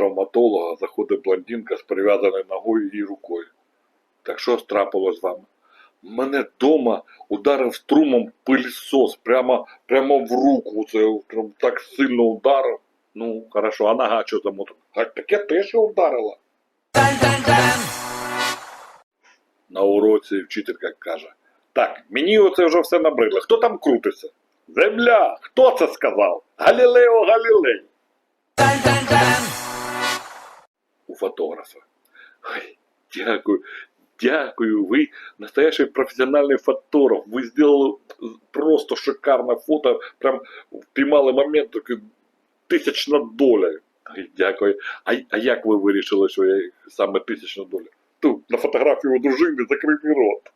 стоматолога заходить блондинка з прив'язаною ногою і рукою. Так що трапилось з вами? Мене вдома ударив струмом пилісос прямо, прямо в руку. Це так сильно ударив. Ну, хорошо, а нога що замотала? А таке теж вдарило. На уроці вчителька каже: Так, мені оце вже все набридло. Хто там крутиться? Земля! Хто це сказав? Галілео Галілей. Фотографа. Ой, дякую, дякую. Ви настоящий професіональний фотограф. Ви зробили просто шикарне фото. Прям впіймали момент, такий тисячна доля. Ой, дякую. А, а як ви вирішили, що я саме тисячна доля? Тут на фотографії у дружини закритий рот.